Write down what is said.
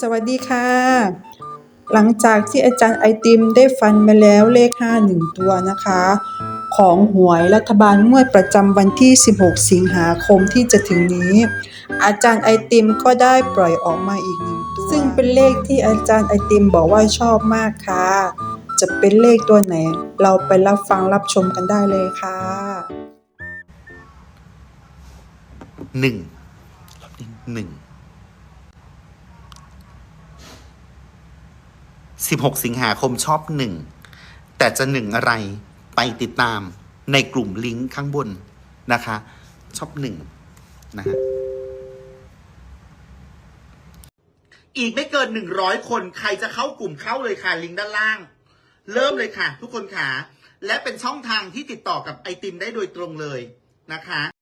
สวัสดีค่ะ หลังจากที่อาจารย์ไอติมได้ฟันมาแล้วเลข 5 1 ตัวนะคะ ของหวยรัฐบาลงวดประจำวันที่ 16 สิงหาคมที่จะถึงนี้ อาจารย์ไอติมก็ได้ปล่อยออกมาอีกหนึ่งตัว ซึ่งเป็นเลขที่อาจารย์ไอติมบอกว่าชอบมากค่ะ จะเป็นเลขตัวไหน เราไปรับฟังรับชมกันได้เลยค่ะหนึ่งหนึ่ง สิบหกสิงหาคมชอบหนึ่ง แต่จะหนึ่งอะไรไปติดตามในกลุ่มลิงก์ข้างบนนะคะ ชอบหนึ่งนะฮะอีกไม่เกินหนึ่งร้อยคนใครจะเข้ากลุ่มเข้าเลยค่ะ ลิงก์ด้านล่าง เริ่มเลยค่ะ ทุกคนค่ะ และเป็นช่องทางที่ติดต่อกับไอติมได้โดยตรงเลยนะคะ